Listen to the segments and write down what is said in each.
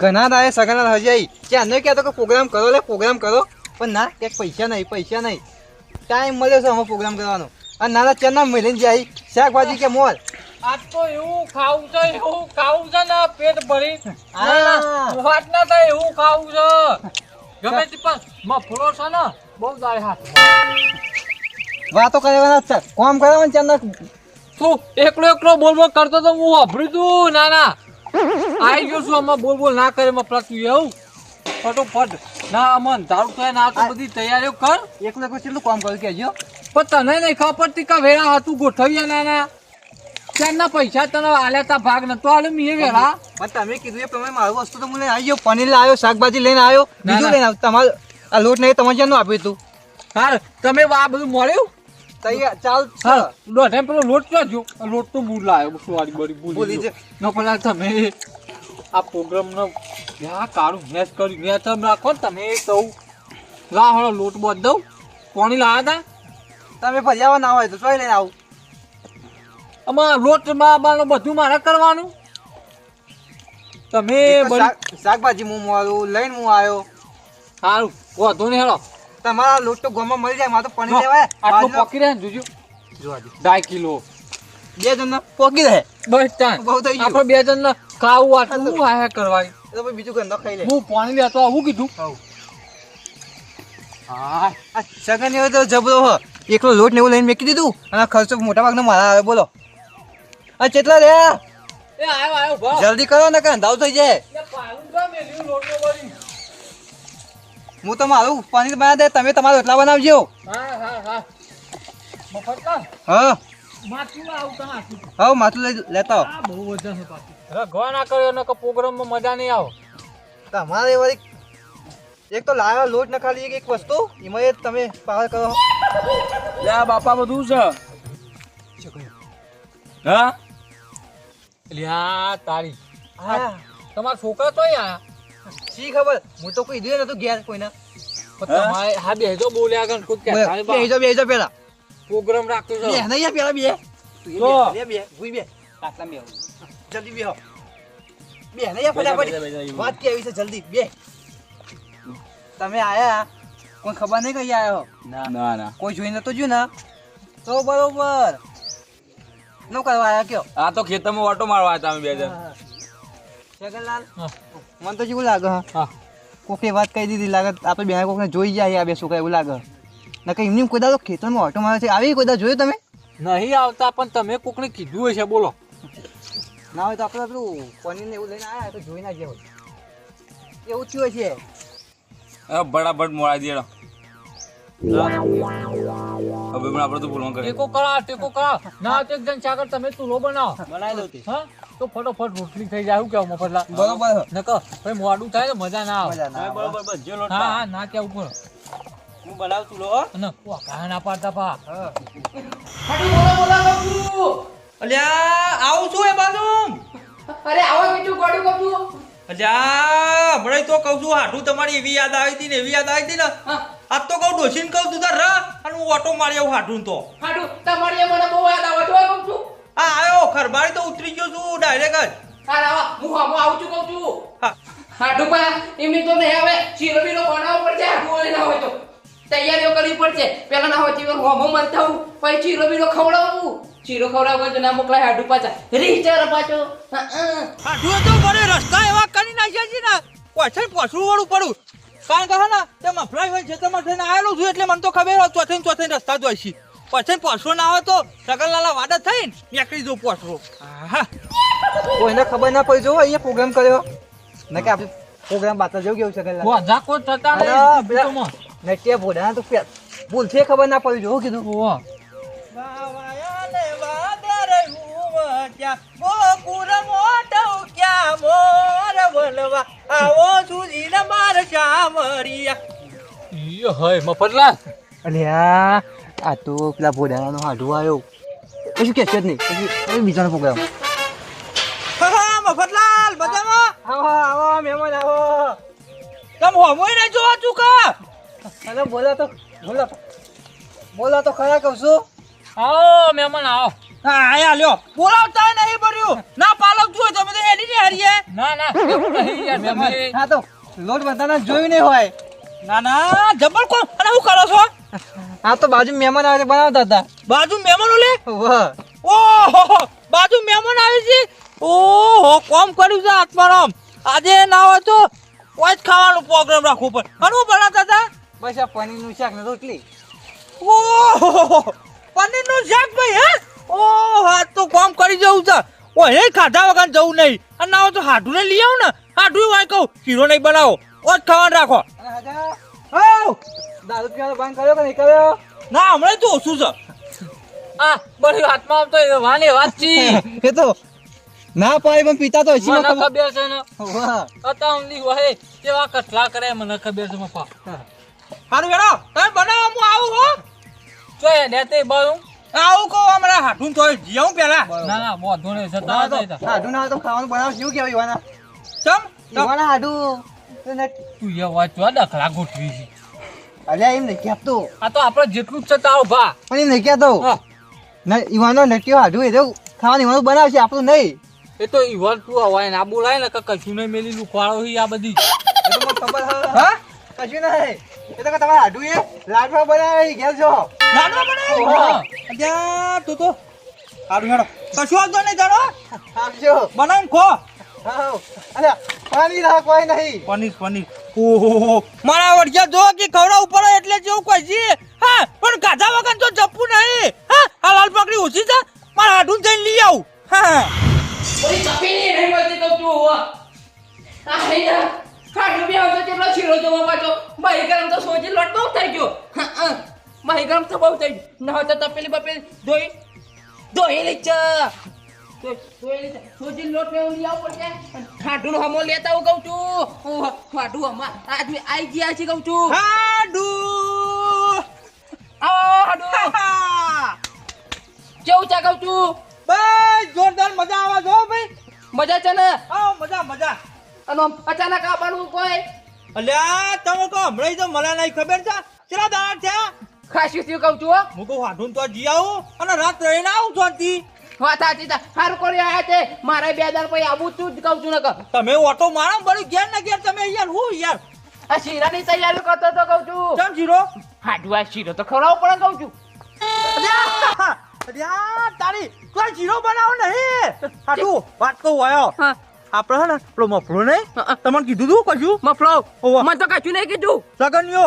ઘણા દાય સગના હજી આવી ક્યાં, નહીં કહેતો કે પ્રોગ્રામ કરો લે પ્રોગ્રામ કરો. પણ ના કે પૈસા નહીં પૈસા નહીં. ટાઈમ મળ્યો છે, અમે પ્રોગ્રામ કરવાનો. અને નાના ચેના મળીને જાય શાકભાજી કે મોર આજ તો એવું ખાવું છે એવું ખાવું છે ને પેટ ભરી વાત ના થાય એવું ખાવું છે. ગમે તે પણ મફળો છે ને બહુ દાડે હાથ વાતો કરવાના છે. કોમ કરવાનું છે તું એકલો એકલો બોલ બોલ કરતો તો હું વાપર્યું તું ના ના. આઈ ગયો છું આમાં બોલ બોલ ના કરે એમાં તું એવું. ફટોફટ. ના અમન તારું તો ના તો બધી તૈયારીઓ કર. એકલો એકલો કેટલું કામ કર્યું કેજો પણ તને નહીં ખબર પડતી કે વેળા હતું ગોઠવ્યા ના ના. ત્યારના પૈસા તને આલ્યા તા ભાગ નતો આલે મીએ વેળા. પણ તમે કીધું એ પ્રમાણે મારું વસ્તુ તો મને આવી ગયો. પનીર આવ્યો શાકભાજી લઈને આવ્યો. બીજું લઈને આવ્યો તમારે આ લોટ નહીં તમારે ક્યાંનું આપ્યું હતું? હાર તમે આ બધું મળ્યું? તૈયાર ચાલ. હા દોઢ પેલો લોટ ક્યાં જો આ લોટ તો મૂળ લાવ્યો સોરી બરી ભૂલી છે. ન પેલા તમે આ પ્રોગ્રામનો જ્યાં કાળું મેચ કર્યું? મેં તમે રાખો ને તમે કહું લા હળો લોટ બાંધ દઉં. કોણી લાવ્યા હતા તમે ફરિયાવા ના હોય તો ચોઈ લઈને આવું. આમાં લોટમાં બધું મારે કરવાનું. તમે શાકભાજી હું મારું લઈને હું આવ્યો. સારું વાંધો નહીં હેળો તમારા લોટ તો ગોમાં મળી જાય મારે તો જો, લેવાય આટલું પકી રહે જોજો. જોવા દે. ઢાઈ કિલો. બે જણને. પોકી રહે. બસ બહુ થઈ ગયું. આપણે બે જણ ખાવું આટલું આયા કરવાની. તો બીજું ન ખાઈ લે. હું પાણી લેતો આવું કીધું. હા આ સગન એવો તો જબરો હ. એકલો લોટ ને એવું લઈને મેકી દીધું અને ખર્ચો મોટા ભાગનો મારા આવે બોલો. આ કેટલા રહ્યા એ આયો આયો ભાવ જલ્દી કરો ને કાં દાવ થઈ જાય. હું તો મારું પાણી બના દે તમે તમારું એટલા બનાવજો. હા હા માથું લઈ લેતા આવો. ઘર ના કર્યો ને પ્રોગ્રામમાં મજા નહીં આવે. તમારે વળી એક તો લાવ્યા લોટ ન ખાલી એક એક વસ્તુ. એમાં એ તમે પાવર કરો. લે બાપા બધું છે. હા? લ્યા તારી. તમારા છોકરા તો આયા શી ખબર? હું તો કોઈ દે નતું ઘેર કોઈના. તમારે હા બેજો બોલ્યા આગળ કોઈ કહેતા નહીં બા. બેજો બેજો પેલા પ્રોગ્રામ રાખ્યો બે. નહીં પેલા બે જો. બે બે ભૂઈ બે. કાટલા મેં જલ્દી બેહો. બે નહીં ફટાફટ. બેજા, બેજા, બેજા. છે? જલ્દી બે. તમે આયા? કોઈ ખબર નહીં કઈ આયો ના. ના કોઈ જોઈ નતો જ્યું ને? તો બરોબર. નો કરવા આયા કયો? આ તો ખેતરમાં ઓટો મારવા આવ્યા તમે બે જણ. જગનલાલ મને તો જેવું લાગે હા? કોકે વાત કહી દીધી લાગે આપણે બે કોકને જોઈ જાય આ બે છોકરા એવું લાગે. નકર એમની કોઈ દાડો ખેતરમાં ઓટો મારે છે. આવી કોઈ દાડો જોયું તમે? નહીં આવતા પણ તમે કોકને કીધું હશે બોલો. ના હોય તો આપણે પેલું પનીર ને એવું લઈને આવ્યા તો જોઈ ના ગયા હોય એવું થયું છે બરાબર મોડા દેડો હવે પણ આપણે તો ભૂલવા કરે ટેકો કરા ટેકો કરા. ના તો એક જણ ચાકર તમે ચૂલો બનાવો. બનાવી દઉં હા? તો ફટોફટ રોટલી થઈ જાય કેવું મફતલા બરોબર છે. નકર ભાઈ મોડું થાય ને મજા ના આવે. મજા ના આવે. બરોબર બસ જે લોટ હા હા ના કેવું પડે હું બનાવું છું લો અને કાંઈ ના પાડતા પા. બાપુ. અલ્યા આવું છું એ બાજુ અરે આવો બીજું ગોડું કપડું અલ્યા હમણાં તો કહું છું હાટું તમારી એવી યાદ આવી હતી ને એવી યાદ આવી હતી ને. આજ તો કહું ડોસીને કહું તું તાર અને હું ઓટો મારી આવું હાટું તો. હાડું તમારી મને બહુ યાદ આવે તો કહું છું. હા આવ્યો ખરબારી તો ઉતરી ગયો છું ડાયરેક્ટ જ. હા આવા હું હમો આવું છું કહું છું. હા. પા એમની તો નહીં આવે. શીરો બીરો બનાવવો પડશે હાડું હોય ના હોય તો. તૈયારીઓ કરવી પડશે. પેલા ના હોય તો હમો મરતા હું પછી શીરો બીરો ખવડાવવું શીરો ખવડાવવું તો ના મોકલાય હાડુ પાછા. રીચર પાછો. હા, હા. તો મને રસ્તા એવા કરી નાખ્યા છે ને. પાછળ પાછું વાળું પડું. કારણ કે હે ને તે મફલાઈ હોય છે તમે થઈને આવેલો છું એટલે મને તો ખબર હોય ચોથે ને ચોથે રસ્તા જ હોય છે. પછી પોસરો ના હોય તો સગનલાલા વાડા થઈને નીકળી જવું પોસરો હા કોઈને ખબર ના પડી જો અહીંયા પ્રોગ્રામ કર્યો. ને કે આપણે પ્રોગ્રામ બાતા જેવું કેવું કે કોઈ થતા નહીં ને કે ભોડા તો ભૂલ છે ખબર ના પડી જો કીધું. ઓવા. બાવાયાને વાદરે ઉમટ્યા, ગોકુળ મોટું આવો સુધીને માર શામળિયા. ઈ હય મફતલાલ. અલ્યા આ તો પેલા ભોડાનો હાડું આવ્યો કશું કે છે જ નહીં? પછી બીજાનો પ્રોગ્રામ. હા, હા, મફતલાલ મજામાં? આવો આવો મહેમાન આવો. તમે હોમોય નહીં જોવા ચૂકા અરે બોલા તો બોલો બોલો તો ખરા કહું છું. આવો મહેમાન આવો. હા આયા લ્યો. બોલાવતા નહીં પડ્યું ના પાલક જોઈ તમે તો હેડી ને ના ના એવું નહીં યાર તમે. હા તો લોટ બધાને જોયું નહીં હોય. ના ના જબર કોણ? અને શું કરો છો? આ તો બાજુ મહેમાન આવે બનાવતા હતા. બાજુ મહેમાન લે? ઓહો. બાજુ મહેમાન આવે છે? ઓહો કોમ કર્યું છે આત્મારામ આજે ના હોય તો કોઈ જ ખાવાનો પ્રોગ્રામ રાખવો પડે. અને હું બનાવતા હતા? બસ આ પનીરનું શાક ને રોટલી. ઓહો પનીરનું શાક ભાઈ હે? ઓહો હા તો કોમ કરી જવું છે. ઓહે ખાધા વગર જવું નહીં. અને ના તો હાડું ને લઈ આવ ને. હાડું હોય કહું શીરો નહીં બનાવો. ઓજ ખાવાનું રાખો! દારૂ પીવાનો બંધ કર્યો કે નહીં કર્યો? ના હમણાં તો ઓછું છે. આ બધી હાથમાં આમ તો વાની વાત છે. એ તો ના પાય પણ પીતા તો હજી મને ખબર- છે ને. વાહ. અતાવલી હોય કેવા કટલા કરે મને ખબર છે મફા. સારું વેડો તમે બનાવો હું આવું હો. તો એ દેતે બારું આવું કહું હમણાં હાડું તો જીવું પેલા. ના ના બોધો નહીં છે ના તો તા હાડું ના હોય તો ખાવાનું બનાવશે શું કહેવાય ઈવાના ચમ. ઈવાના હાડું તો ને- તું એ વાત જો દખલા ગોઠવી છે. અલ્યા એમ નહીં કહેતો. આ તો આપણે જેટલું જ છે તાવ ભા. પણ એમ નહીં કહેતો. ના ઈવાનો નટિયો હાડું એ તો ખાવાનું ઈવાનું બનાવશે આપણું નહીં. એ તો ઈવાન તું હવાય ના બોલાય ને કે કશું નહીં મેલી લુખવાળો હી આ બધી. એ તો મને ખબર હા? કશું નહીં. એ તો તમારે હાડું એ લાડવા બનાવી ઘેર જો. લાડવા. તું તો હેડો. કશું વાંધો નહીં જાણો આપજો બનાવીને ખો. હા અલ્યા પાણી રાખવાય નહીં. પનીર પનીર. ઓહો. મારા વડિયા જો કે ખવડા ઉપર એટલે જેવું કોઈ છે. હા પણ ગાધા વગર તો જપવું નહીં. હા આ લાલ પાકડી ઓછી છે. મારા હાડું જઈને લઈ આવું. હા નહીં છું આ. નહીં બે ખાટલું બી છીરો જોવા પાછો. મારી ગરમ તો સોજી લોટ બહુ થઈ ગયો. હા. ગરમ તો બહુ થઈ ગયો ના તો તપેલી બપેલી ધોઈ ધોયેલી છે. સોજી લોટ ને લઈ આવવું પડશે. હમો લેતા હું કહું છું. ખાટલું હમા. આજે આઈ ગયા છે કઉ છું. હાડું આવો હાડું. કેવું છે કઉ છું? બસ જોરદાર મજા આવે જો ભાઈ મજા છે ને હા મજા મજા અને અચાનક આવવાનું કોઈ? અલ્યા તમે કહો હમણાં તો મને નહીં ખબર છે. કેટલા દાડા થયા ખાસી થયું કહું છું હું. કહું હાડું તો જી આવું અને રાત રહીને આવું શાંતિ વાત સાચી છે. સારું કરી આયા છે મારે બે હજાર પછી આવું છું જ કહું છું ને તમે ઓટો મારો બળી ઘેર ને ઘેર તમે યાર હું યાર? આ શીરાની તૈયારી કરતો તો કહું છું. ચમ શીરો? હાડવા શીરો તો ખવડાવવો પડે કહું છું. અલ્યા તારી કોઈ જીરો બનાવો નહીં. હાડું વાત કહું હા. આપણે હે ને પેલો મફળો ને તમને કીધું તું કશું મફળો. મને તો કશું નહીં કીધું. સગનીઓ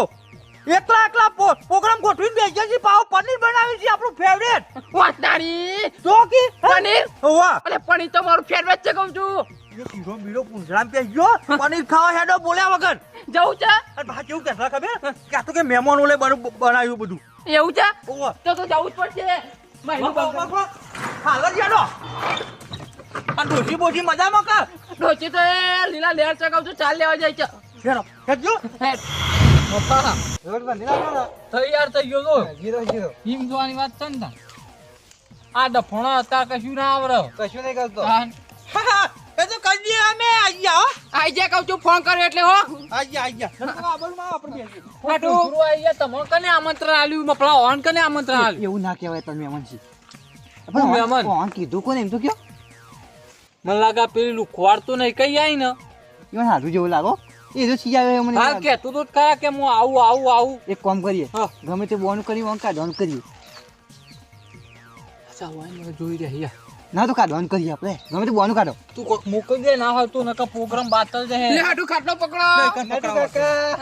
એકલા એકલા પ્રોગ્રામ ગોઠવીને બેસીએ છીએ પાવ પનીર બનાવી છે આપણું ફેવરેટ વાંચનારી જો કે પનીર? ઓવા. અરે પનીર તો મારું ફેવરેટ છે કહું છું. શીરો બીરો પૂંછડામાં પેસ ગયો. પનીર ખાવા હેડો બોલ્યા વગર. જવું છે? અને બા કેવું કે ખબર? કે તો કે મહેમાન ઓલે બનાવ્યું બધું. એવું છે? તો તો જવું જ પડશે. હાલ જ હેડો. આ ડોસી બોસી મજામાં કર ડોચી તો એ લીલા લેર ચગાવ છું ચાલ લેવા જાય છે. હેરો હેડજો હેડ. મફા રોડ બંધી નાખો તૈયાર થઈ ગયો તો જીરો જીરો. હિમ જોવાની વાત છે ને આ ડફણો અત્યારે કશું ના આવડે. કશું નહીં કરતો. તાન. હા, હા, એ તો કરી અમે આઈ ગયા આઈ જાય કહું છું ફોન કર્યો એટલે હો. આઈ ગયા આઈ આપણે કને આમંત્રણ આલ્યું મફળા ઓન કને આમંત્રણ આલ્યું એવું ના કહેવાય તમે મહેમાન? કોણ કીધું કોને એમ તો કયો? મને લાગે પેલી લુખવાડ નહીં કઈ આવી ને? ઈવન સારું જેવું લાગો એ જો છી આવે મને હા કે તું તો ખરા કે હું આવું આવું આવું. એક કામ કરીએ. હા. ગમે તે બોન કરી ઓન કા ડોન કરીએ? અચ્છા, વાય મને જોઈ રહ્યા ના તો કાઢવાનું કરીએ આપણે? ગમે તે બોનું કાઢો. તું કોક મોકલી દે ના હોય તું નકા પ્રોગ્રામ બાતલ લે રહે હાડું ખાટલો પકડો. ચિકન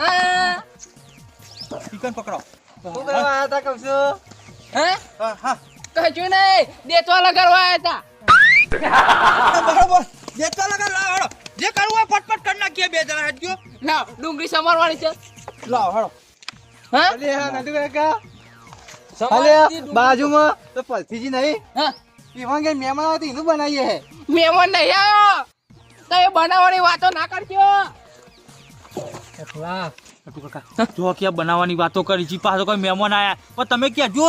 હા. શું કરવા આવ્યા હતા છું? હે. હા હા. કશું નહીં? દેતવા લગાડવા બરોબર. જે તો લગા લાવ હળો જે કરવું હોય ફટફટ કરી નાખીએ બે જણા હેડજો. ના ડુંગળી સમારવાની છે. લાવ હળો હા? અલે હા નટુ કાકા. અલે બાજુમાં તો પલથીજી નહીં. હા? ઈવન કે મહેમાન આવતી તો એનું બનાવીએ હે. મહેમાન નહીં આવ્યો. તો એ બનાવવાની વાતો ના કરજો એકલા. જો કે બનાવવાની વાતો કરી છે. પાછો કોઈ મહેમાન આયા. પણ તમે ક્યાં? જો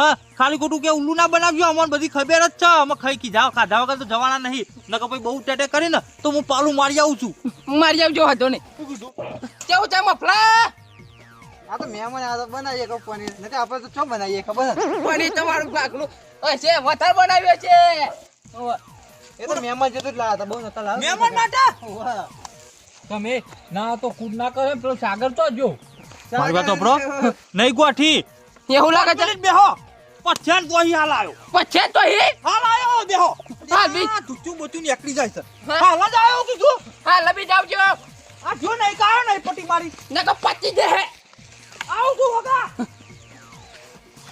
હા ખાલી ખોટું કે ઉલ્લુ ના બનાવજો અમને બધી ખબર જ છે. અમે ખાઈ કીધા ખાધા વગર તો જવાના નહીં. નકર પછી બહુ ટેટે કરીને તો હું પાલું મારી આવું છું. મારી આવજો હતો ને કેવું છે મફલા? આ તો મહેમાન આ તો બનાવીએ કહું પનીર. નથી આપણે તો ચો બનાવીએ ખબર પનીર તમારું ભાગલું. હશે વધારે બનાવ્યો છે. એ તો મહેમાન જેટલું જ લાવ્યા હતા બહુ નતા લાવ્યા મહેમાન માટે? તમે ના તો કૂદ ના કરે પેલો સાગર તો જો. મારી વાત સાંભળો. નહીં ગોઠી. એવું લાગે છે? બેહો. પછાણ તો અહીં હાલ આવ્યો પછી તો હી હાલ આવ્યો બેહો હાલ બી. તું બોતું બચું નીકળી જાય છે. હા. હાલ જ આવ્યો કીધું હા લબી જાવજો આ જો નહીં કાયો નહીં પટી મારી. ને તો પચી દે હે. આવું છું વગા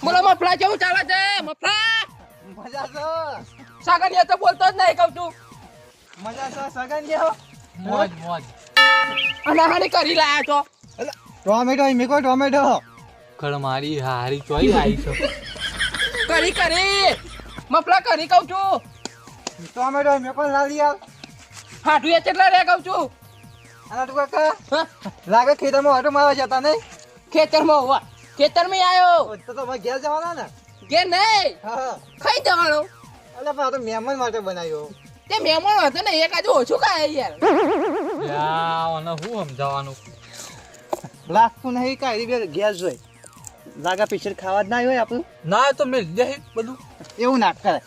બોલો મફલા જેવું ચાલે છે? મફલા? મજા છે. સાગર એ તો બોલતો જ નહીં કહું છું. મજા છે સગન મોજ મોજ. અને હાની કરી લાયા છો. ટોમેટો મેકો ટોમેટો. ખર મારી હારી ચોઈ આવી છે. કરી કરી. મફલા કરી કહું છું. ટોમેટો મેં પણ લાવી આવ. હાટુ એ કેટલા રે કહું છું? અને તું કાકા લાગે ખેતરમાં ઓટો મારવા જતા નહીં? ખેતરમાં હોવા. ખેતરમાં આવ્યો તો તો ઘેર જવાના ને? ઘેર નહીં? ખાઈ જવાનું. એટલે પણ આ તો મહેમાન માટે બનાવ્યો. તે મહેમાન હતો ને એક આજુ ઓછું ખાય યાર. યા અને હું સમજાવવાનું લાગતું નહીં કાંઈ બે ગેસ જોઈ લાગા પીછળ ખાવા જ ના હોય આપણું? ના તો મેં દે બધું. એવું ના કરે.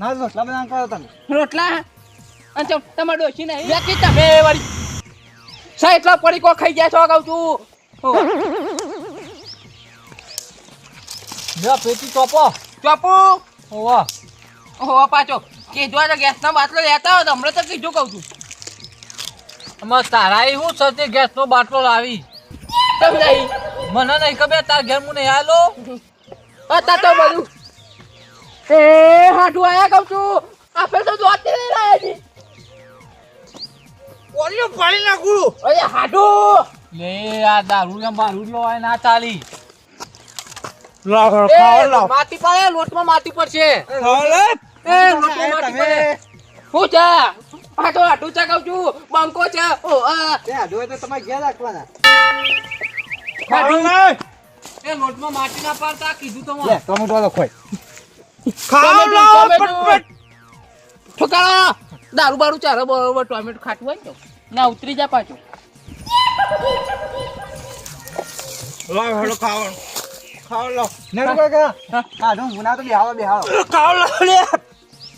ના રોટલા બધા કરો તમે. રોટલા? અને તમારે ડોસી નહીં? વેચી તમે વાળી. સા એટલા પડી કો ખાઈ ગયા છો અગાઉ તું હોવે. પેટી ચોપો. ચોપો? ઓવા ઓવા પાછો. કીધું તો ગેસનો બાટલો લેતા હોય તો હમણાં તો કીધું કહું છું. અમાર તારા એ શું સતે ગેસ નો બાટલો લાવી? નહીં મને નહીં ખબર તાર ઘેર હું નહીં આલો હતા તો બધું. એ હાટું આયા કહું છું. આપણે તો જોતે નહીં લાયા જી ઓલિયો પાડી નાખું અરે હાટું લે આ દારૂ ને બારૂ લો આ ના ચાલી લાવ માટી પડે લોટમાં માટી પડશે ખાવ લે. એ લોટમાં માટી પડે શું છે? હાટો હાટું છે કહું છું. બંકો છે. ઓ આ. તો તમારે ઘેર રાખવાના. એ લોટમાં માટી ના પાડતા કીધું તો લે ટોમેટો લો ખાવ લો. પટપટ દારૂ બારૂ ચાલે બરોબર ટોમેટો ખાટું હોય ને ના ઉતરી જા પાછું. લાવ હેડો ખાવાનું ખાવ લો નેડુ કાકા હા ઢોંગ ગુના તો બેહાવો બેહાવો ખાવ લો લે.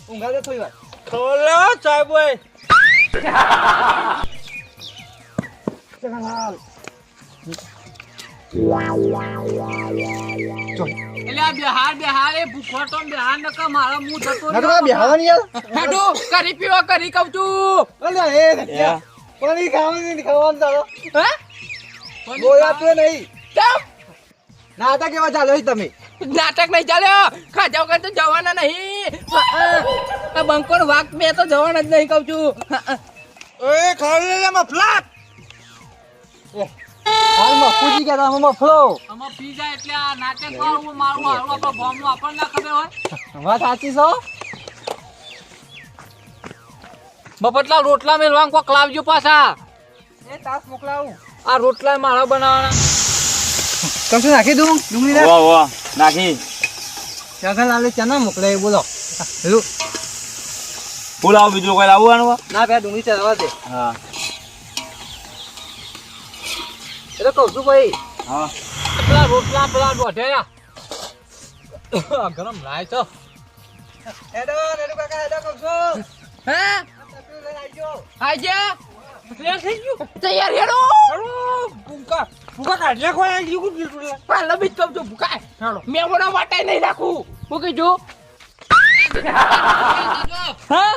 ઊંઘા તો થોડી વાર. ખાવ લો એટલે આ બિહાર બિહાર એ ભૂખો તો બિહાર મારા મું જતો નેડુ કાકા યાર હાટું કરી પીવો કરી કહું છું. અલ્યા એ પાણી ખાવાનું નહીં ખાવાનું ચાલો. હે? બોયા તો નહીં. કેમ? ના કેવા ચાલો છે તમે. નાટક નહીં ચાલ્યો ખાજા વગર તો જવાના નહીં. આ બંકોર વાક મેં તો જવાના જ નહીં કહું છું. એ ખાવ લે લે મફલા પૂજી ગયા તા મફલો આમાં પી જાય એટલે આ નાટક વાળું મારું હારું આપણો બોમ્બનું આપણને ના ખબર હોય. વાત સાચી છો બપટલા રોટલા મેલવા કોક લાવજો પાછા. એ તાસ મોકલાવું. આ રોટલા મારા બનાવવાના. કશું નાખી દઉં ડુંગળી વાહ વાહ નાખી. ચાખા લાલે ચના મોકલાય બોલો. હેલો. બોલાવો બીજું કોઈ લાવવાનું ના બે ડુંગળી ચડવા દે. હા. એ તો કહું છું ભાઈ? હા. પેલા રોટલા પેલા ગરમ લાય છે. હેડો હેડો કાકા હેડો કહું છું? હા? તપેલું લઈને આવજો આજે તૈયાર થઈ ગયું? તૈયાર હેડો. ભૂકા ભૂકા કાઢ નાખો આ જીગું જીગું પહેલા બી કહું છું ભૂકાય. મેમોના માટે નહીં રાખું હું કીધું? હા?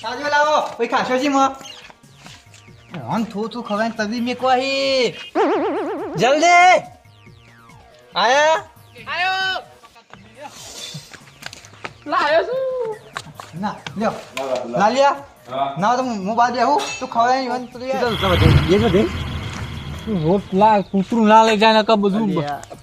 સાજો લાવો. ખાશો માં? હન થો થો ખવાય તબી મેકો આહી જલ્દી. આયા? આયો લાયો છું. ના લ્યો. લાલિયા ના તો હું બાદ બેહું તું ખવાય નહીં તું યાર એ જો દે. રોટલા કૂતરું ના લઈ જાય ને કે બધું.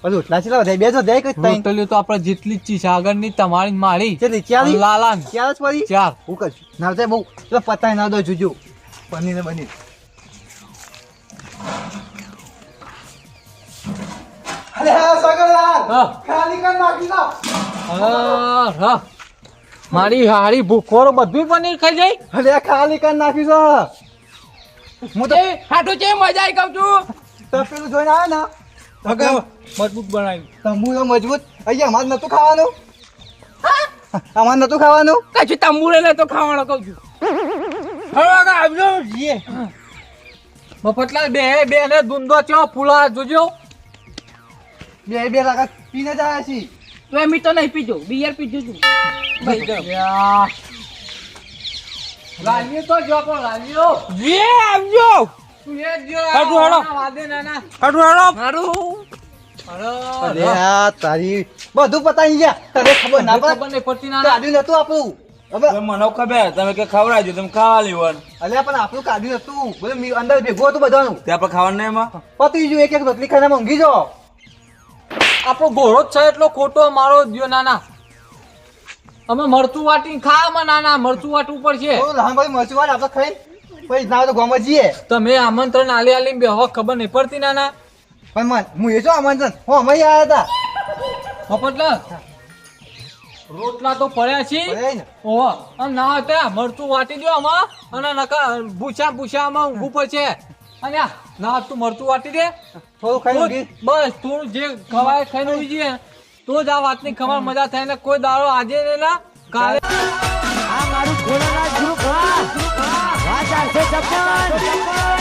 પછી એટલા ચલા વધે બે જો દે કઈ તઈ. રોટલીઓ તો આપણે જેટલી જ ચીજ આગળની તમારી ને મારી. ચલી ચાલી લાલાન. ચાલ જ પડી ચાર. હું કશું ના તે બહુ પેલા પતાય ના દો જોજો. પનીર ને બની અરે હા હા. ખાલી કર નાખી દો. હા, હા. મારી હારી ભૂખોરો બધું પનીર ખાઈ જાય? અરે ખાલી કર નાખી છો હું તો હાટું છે મજા આવી કહું છું? તપેલું જોઈને આવે ને? મજબૂત બનાવી તંબુ તો મજબૂત. અહીંયા અમારે નતું ખાવાનું. અમારે નતું ખાવાનું. કશું તંબુરે તો ખાવાનું કહું છું. હવે આવજો. જીએ. મફતલાલ બે બે ને દુંદો ચો ફૂલા જોજો. બે બે લાખા પીને જ આવ્યા છીએ. તો એમ તો નહીં પીજો બિયર પીજો છું ભાઈ ગયો યા. લાલ્યો તો જો પણ લાલ્યો જે આવજો. તું એ જો હાડું, હાડો. વાદે નાના હાડું હાડો. મારું અરે, અરે આ તારી બધું પતાવી ગયા. તને ખબર ના ખબર નહીં પડતી ના કાઢ્યું નતું આપણું. હવે મને ખબર તમે કે ખવડાવજો તમે ખાવા લેવાનું અલ્યા પણ આપણું કાઢ્યું હતું બધું મી- અંદર ભેગું હતું બધાનું. ત્યાં પણ ખાવાનું એમાં? પતી ગયું એક એક રોટલી ખાઈને ઊંઘી જાઓ આપણો ઘોડો જ છે એટલો ખોટો મારો દિયો નાના. અમે મરચું વાટી ખા માં નાના મરચું વાટવું પડશે તો મરચું વાળ આપણે ખાઈ. પછી ના તો ગામમાં જઈએ. તમે આમંત્રણ આલી આલી બે હવે ખબર નહીં પડતી નાના. પણ મન હું એ છો આમંત્રણ? હું અમે આવ્યા હતા. મફતલાલ રોટલા તો પડ્યા છે. ઓહો અને ના હતા. મરચું વાટી દો આમાં. અને નકા ભૂસા ભૂસા આમાં ઊંઘવું પડશે. અને આ ના તું મરતું વાટી દે. થોડું ખાઈ બસ તું જે ખવાય ખાઈ ઊંઘી જઈએ. તો જ આ વાતની ખબર મજા થાય. ને કોઈ દાડો આજે ને ના કાલે. આ મારું ખોલાના ગ્રુપ હા હા ચારસો છપ્પન